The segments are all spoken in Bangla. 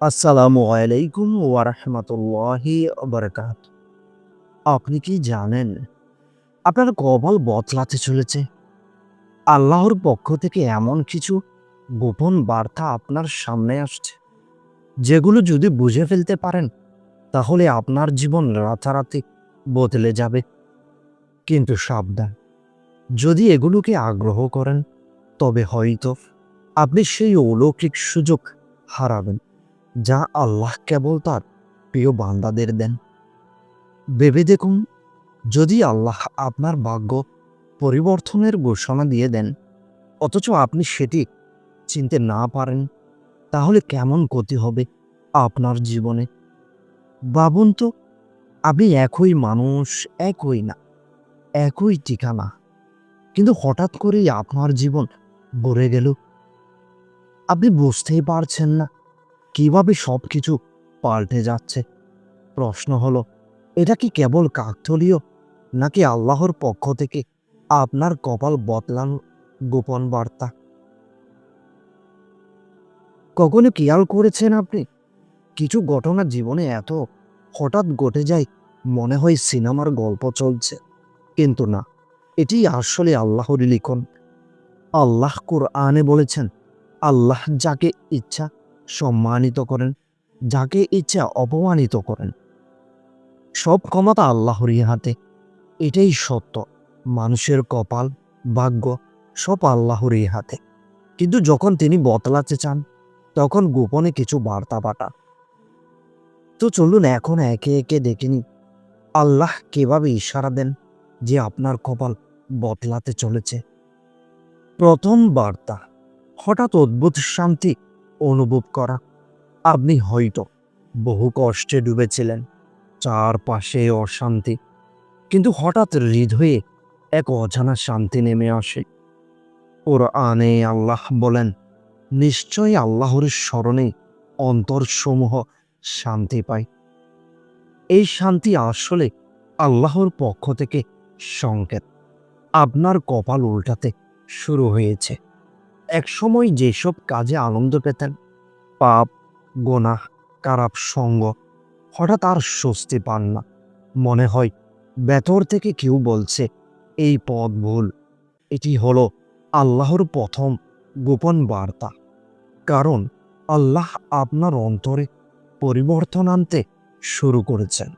আসসালামু আলাইকুম ওয়ারহমতুল্লাহি বারাকাত আপনি কি জানেন আপনার কপাল বদলাতে চলেছে? আল্লাহর পক্ষ থেকে এমন কিছু গোপন বার্তা আপনার সামনে আসছে, যেগুলো যদি বুঝে ফেলতে পারেন, তাহলে আপনার জীবন রাতারাতি বদলে যাবে। কিন্তু সাবধান, যদি এগুলোকে আগ্রহ করেন, তবে হয়তো আপনি সেই অলৌকিক সুযোগ হারাবেন। যা আল্লাহ কেবল তার প্রিয় বান্দাদের দেন। ভেবে দেখুন, যদি আল্লাহ আপনার ভাগ্য পরিবর্তনের ঘোষণা দিয়ে দেন, অথচ আপনি সেটি চিনতে না পারেন, তাহলে কেমন ক্ষতি হবে আপনার জীবনে? ভাবুন তো, আপনি একই মানুষ, একই না, একই ঠিকানা, কিন্তু হঠাৎ করেই আপনার জীবন ভরে গেল। আপনি বুঝতেই পারছেন না কীভাবে সব কিছু পাল্টে যাচ্ছে? প্রশ্ন হলো, এটা কি কেবল কাকতলীয়, নাকি আল্লাহর পক্ষ থেকে আপনার কপাল বদলান গোপন বার্তা? কখনো খেয়াল করেছেন আপনি? কিছু ঘটনা জীবনে এত হঠাৎ ঘটে যায়, মনে হয় সিনেমার গল্প চলছে। কিন্তু না, এটি আসলে আল্লাহর লিখন। আল্লাহ কোরআনে বলেছেন, আল্লাহ যাকে ইচ্ছা সম্মানিত করেন, যাকে ইচ্ছা অপমানিত করেন। সব ক্ষমতা আল্লাহরই হাতে। এটাই সত্য। মানুষের কপাল, ভাগ্য সব আল্লাহরই হাতে। কিন্তু যখন তিনি বদলাতে চান, তখন গোপনে কিছু বার্তা পাঠান। তো চলুন এখন একে একে দেখে নি আল্লাহ কীভাবে ইশারা দেন যে আপনার কপাল বদলাতে চলেছে। প্রথম বার্তা, হঠাৎ অদ্ভুত শান্তি অনুভব করা। আপনি হয়তো বহু কষ্টে ডুবেছিলেন, চারপাশে অশান্তি। কিন্তু হঠাৎ হৃদয়ে এক অজানা শান্তি নেমে আসে। ওর আনে আল্লাহ বলেন, নিশ্চয়ই আল্লাহর স্মরণে অন্তরসমূহ শান্তি পায়। এই শান্তি আসলে আল্লাহর পক্ষ থেকে সংকেত। আপনার কপাল উল্টাতে শুরু হয়েছে। একসময় যেসব কাজে আনন্দ পেতেন, পাপ গোনা খারাপ সঙ্গ, হঠাৎ আর স্বস্তি পান না। মনে হয় ভেতর থেকে কেউ বলছে, এই পথ ভুল। এটি হলো আল্লাহর প্রথম গোপন বার্তা। কারণ আল্লাহ আপনার অন্তরে পরিবর্তন আনতে শুরু করেছেন।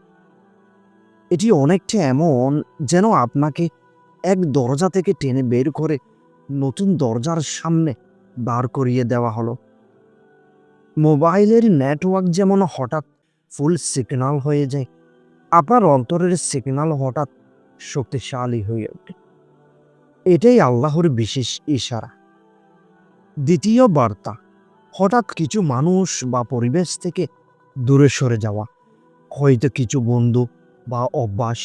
এটি অনেকটা এমন যেন আপনাকে এক দরজা থেকে টেনে বের করে নতুন দরজার সামনে বার করিয়ে দেওয়া হলো। মোবাইলের নেটওয়ার্ক যেমন হঠাৎ ফুল সিগনাল হয়ে যায় আপনার অন্তরের সিগনাল হঠাৎ শক্তিশালী হয়ে ওঠে। এটাই আল্লাহর বিশেষ ইশারা। দ্বিতীয় বার্তা, হঠাৎ কিছু মানুষ বা পরিবেশ থেকে দূরে সরে যাওয়া, হয়তো কিছু বন্ধু বা অভ্যাস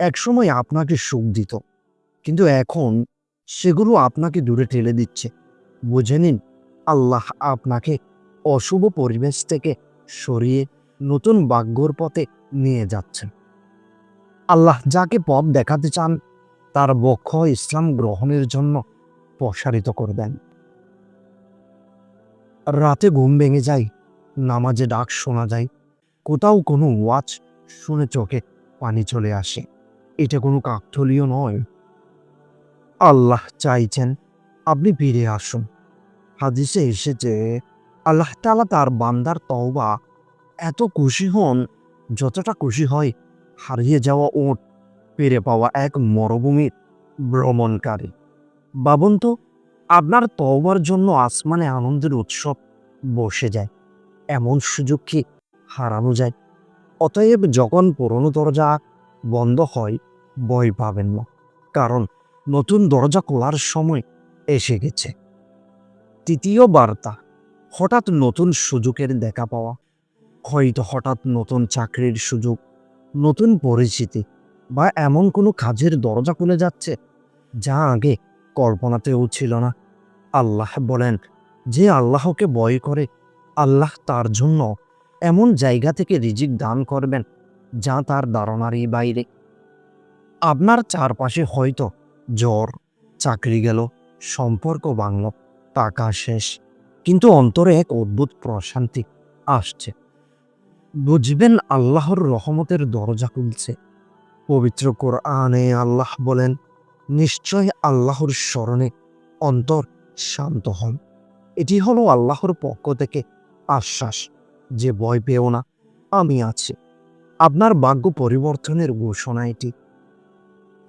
একসময় আপনাকে সুখ দিত, কিন্তু এখন সেগুলো আপনাকে দূরে ঠেলে দিচ্ছে। বুঝে নিন, আল্লাহ আপনাকে অশুভ পরিবেশ থেকে সরিয়ে নতুন ভাগ্যর পথে নিয়ে যাচ্ছেন। আল্লাহ যাকে পথ দেখাতে চান, তার বক্ষ ইসলাম গ্রহণের জন্য প্রসারিত করবেন রাতে ঘুম ভেঙে যায়, নামাজে ডাক শোনা যায়, কোথাও কোনো ওয়াচ শুনে চোখে পানি চলে আসে। এটা কোনো কাকথলীয় নয়। আল্লাহ চাইছেন, আপনি ফিরে আসুন। হাদিসে এসেছে, আল্লাহ তালা তার বান্দার তওবা এত খুশি হন, যতটা খুশি হয় হারিয়ে যাওয়া ওট পেরে পাওয়া এক মরুভূমির ভ্রমণকারী। ভাবুন তো, আপনার তওবার জন্য আসমানে আনন্দের উৎসব বসে যায়, এমন সুযোগ কি হারানো যায়? অতএব যখন পুরনো দরজা বন্ধ হয়, ভয় পাবেন না, কারণ নতুন দরজা খোলার সময় এসে গেছে। তৃতীয় বার্তা, হঠাৎ নতুন সুযোগের দেখা পাওয়া। হয়তো হঠাৎ নতুন চাকরির সুযোগ, নতুন পরিচিতি বা এমন কোনো কাজের দরজা খুলে যাচ্ছে যা আগে কল্পনাতেও ছিল না। আল্লাহ বলেন, যে আল্লাহকে ভয় করে, আল্লাহ তার জন্য এমন জায়গা থেকে রিজিক দান করবেন যা তার ধারণারই বাইরে। আপনার চারপাশে হয়তো জ্বর, চাকরি গেল, সম্পর্ক ভাঙল, টাকা শেষ। কিন্তু অন্তরে এক অদ্ভুত প্রশান্তি আসছে। বুঝবেন, আল্লাহর রহমতের দরজা খুলছে। পবিত্র কোরআনে আল্লাহ বলেন, নিশ্চয় আল্লাহর স্মরণে অন্তর শান্ত হন। এটি হলো আল্লাহর পক্ষ থেকে আশ্বাস, যে ভয় পেও না, আমি আছি। আপনার ভাগ্য পরিবর্তনের ঘোষণা এটি।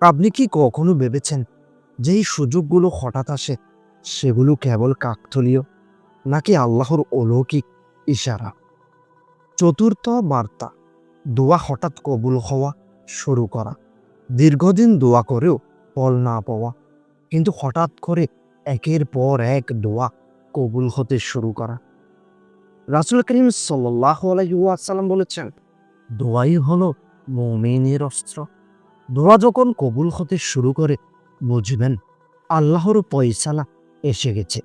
আপনি কি কখনো ভেবেছেন যে এই সুযোগগুলো হঠাৎ আসে, সেগুলো কেবল কাকতলীয় নাকি আল্লাহর অলৌকিক ইশারা? চতুর্থ বার্তা, দোয়া হঠাৎ কবুল হওয়া শুরু করা। দীর্ঘদিন দোয়া করেও ফল না পাওয়া, কিন্তু হঠাৎ করে একের পর এক দোয়া কবুল হতে শুরু করা। রাসুল করিম সাল্লাহ আলাইসাল্লাম বলেছেন, দোয়াই হলো মৌমিনের অস্ত্র। দোয়া যখন কবুল হতে শুরু করে, বুঝবেন, আল্লাহর পয়সালা এসে গেছে।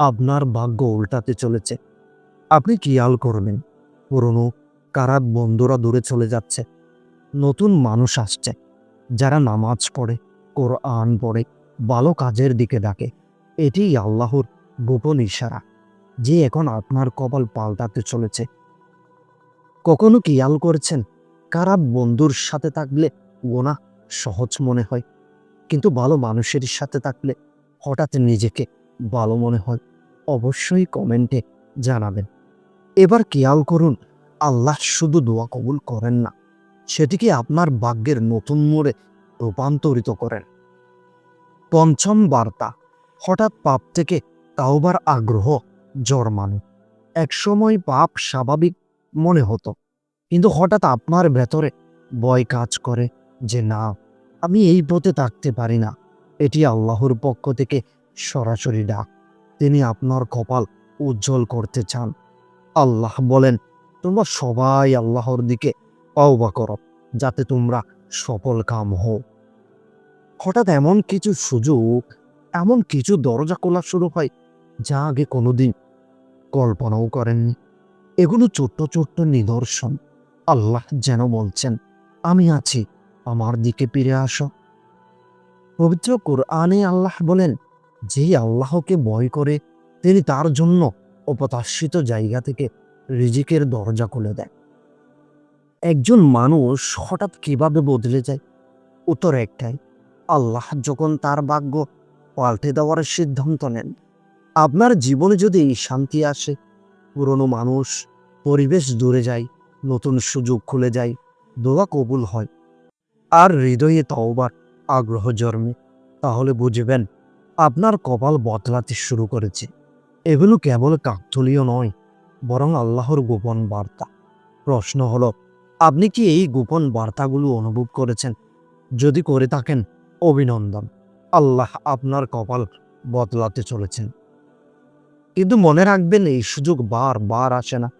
আপনার ভাগ্য উল্টাতে চলেছে। আপনি খেয়াল করবেন, পুরনো কারাত বন্ধুরা দূরে চলে যাচ্ছে। নতুন মানুষ আসছে, যারা নামাজ পড়ে, কোরআন পড়ে, ভালো কাজের দিকে ডাকে। এটি আল্লাহর গোপন ইশারা, যে এখন আপনার কপাল পাল্টাতে চলেছে। কখনো খেয়াল করেছেন খারাপ বন্ধুর সাথে থাকলে গোনা সহজ মনে হয়। কিন্তু ভালো মানুষের সাথে থাকলে হঠাৎ নিজেকে ভালো মনে হয়, অবশ্যই কমেন্টে জানাবেন। এবার খেয়াল করুন, আল্লাহ শুধু দোয়া কবুল করেন না সেটিকে আপনার ভাগ্যের নতুন মোড়ে রূপান্তরিত করেন? পঞ্চম বার্তা, হঠাৎ পাপ থেকে তাওবার আগ্রহ জন্মানো। একসময় পাপ স্বাভাবিক মনে হতো, কিন্তু হঠাৎ আপনার ভেতরে ভয় কাজ করে। যে না, আমি এই পথে থাকতে পারি না। এটি আল্লাহর পক্ষ থেকে সরাসরি ডাক। তিনি আপনার কপাল উজ্জ্বল করতে চান। আল্লাহ বলেন, তোমরা সবাই আল্লাহর দিকে অবা করো, যাতে তোমরা সফল কাম হও। হঠাৎ এমন কিছু সুযোগ, এমন কিছু দরজা খোলা শুরু হয়, যা আগে কোনোদিন কল্পনাও করেননি। এগুলো ছোট্ট ছোট্ট নিদর্শন। আল্লাহ যেন বলছেন, আমি আছি আমার দিকে ফিরে আসো। পবিত্র কোরআনে আল্লাহ বলেন যে আল্লাহকে ভয় করে, তিনি তার জন্য অপতাশ্রিত জায়গা থেকে রিজিকের দরজা খুলে দেয়। একজন মানুষ হঠাৎ কীভাবে বদলে যায়? উত্তর একটাই, আল্লাহ যখন তার ভাগ্য পাল্টে দেওয়ার সিদ্ধান্ত নেন, আপনার জীবনে যদি শান্তি আসে, পুরনো মানুষ পরিবেশ দূরে যায়, নতুন সুযোগ খুলে যায়, দোয়া কবুল হয়। আর হৃদয়ে তওবার আগ্রহ জন্মে। তাহলে বুঝবেন, আপনার কপাল বদলাতে শুরু করেছে। এগুলো কেবল কাকতলীয় নয়, বরং আল্লাহর গোপন বার্তা। প্রশ্ন হলো, আপনি কি এই গোপন বার্তাগুলো অনুভব করেছেন? যদি করে থাকেন, অভিনন্দন। আল্লাহ আপনার কপাল বদলাতে চলেছেন। কিন্তু মনে রাখবেন, এই সুযোগ বার বার আসে না।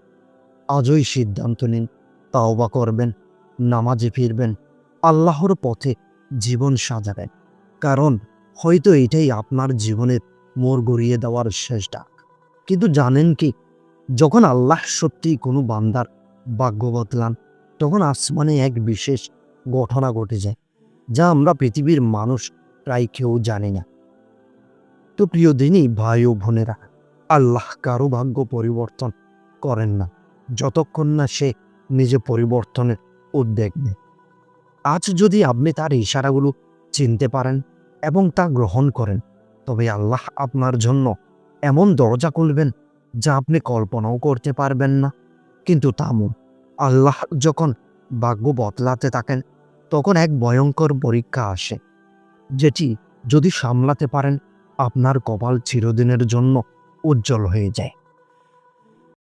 আজই সিদ্ধান্ত নিন, তাওবা করবেন, নামাজে ফিরবেন আল্লাহর পথে জীবন সাজাবেন কারণ হয়তো এটাই আপনার জীবনের মোড় গড়িয়ে দেওয়ার শেষ ডাক। কিন্তু জানেন কি, যখন আল্লাহ সত্যি কোনো বান্দার ভাগ্য বদলান, তখন আসমানে এক বিশেষ ঘটনা ঘটে যায়, যা আমরা পৃথিবীর মানুষ প্রায় কেউ জানি না। তো প্রিয় দিনই ভাই ও বোনেরা, আল্লাহ কারও ভাগ্য পরিবর্তন করেন না, যতক্ষণ না সে নিজে পরিবর্তনের উদ্যোগ নেয়। আজ যদি আপনি তার ইশারাগুলো চিনতে পারেন এবং তা গ্রহণ করেন, তবে আল্লাহ আপনার জন্য এমন দরজা খুলবেন যা আপনি কল্পনাও করতে পারবেন না। কিন্তু তামুন, আল্লাহ যখন ভাগ্য বদলাতে থাকেন, তখন এক ভয়ঙ্কর পরীক্ষা আসে, যেটি যদি সামলাতে পারেন, আপনার কপাল চিরদিনের জন্য উজ্জ্বল হয়ে যায়।